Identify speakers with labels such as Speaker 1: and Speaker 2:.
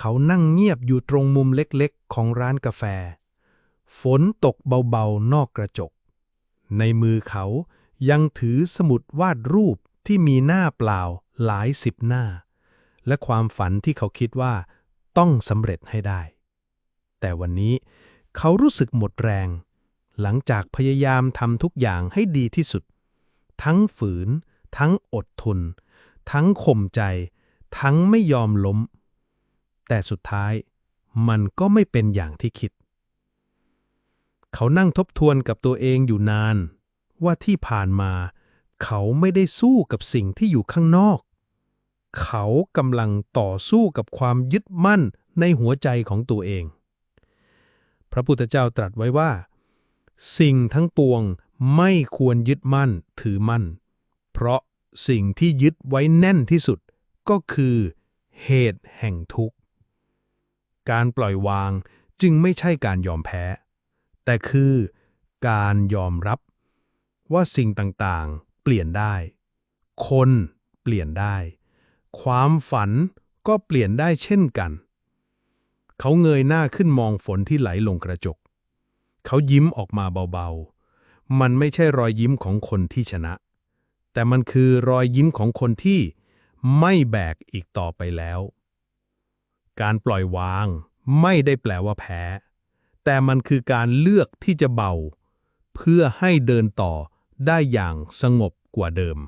Speaker 1: เขานั่งเงียบอยู่ตรงมุมเล็กๆ ของร้านกาแฟ ฝนตกเบาๆ นอกกระจก ในมือเขายังถือสมุดวาดรูปที่มีหน้าเปล่าหลายสิบหน้า และความฝันที่เขาคิดว่าต้องสำเร็จให้ได้ แต่วันนี้เขารู้สึกหมดแรง หลังจากพยายามทำทุกอย่างให้ดีที่สุด ทั้งฝืน ทั้งอดทน ทั้งข่มใจ ทั้งไม่ยอมล้ม แต่สุดท้ายมันก็ไม่เป็นอย่างที่คิด เขานั่งทบทวนกับตัวเองอยู่นาน ว่าที่ผ่านมา เขาไม่ได้สู้กับสิ่งที่อยู่ข้างนอก เขากำลังต่อสู้กับความยึดมั่นในหัวใจของตัวเอง พระพุทธเจ้าตรัสไว้ว่า สิ่งทั้งปวงไม่ควรยึดมั่นถือมั่น เพราะสิ่งที่ยึดไว้แน่นที่สุดก็คือเหตุแห่งทุกข์ การปล่อยวางจึงไม่ใช่การยอมแพ้ แต่คือการยอมรับว่าสิ่งต่างๆ เปลี่ยนได้ คนเปลี่ยนได้ ความฝันก็เปลี่ยนได้เช่นกัน เขาเงยหน้าขึ้นมองฝนที่ไหลลงกระจก เขายิ้มออกมาเบาๆ มันไม่ใช่รอยยิ้มของคนที่ชนะ แต่มันคือรอยยิ้มของคนที่ไม่แบกอีกต่อไปแล้ว การปล่อยวาง ไม่ได้แปลว่าแพ้ แต่มันคือการเลือกที่จะเบา เพื่อให้เดินต่อได้อย่างสงบกว่าเดิม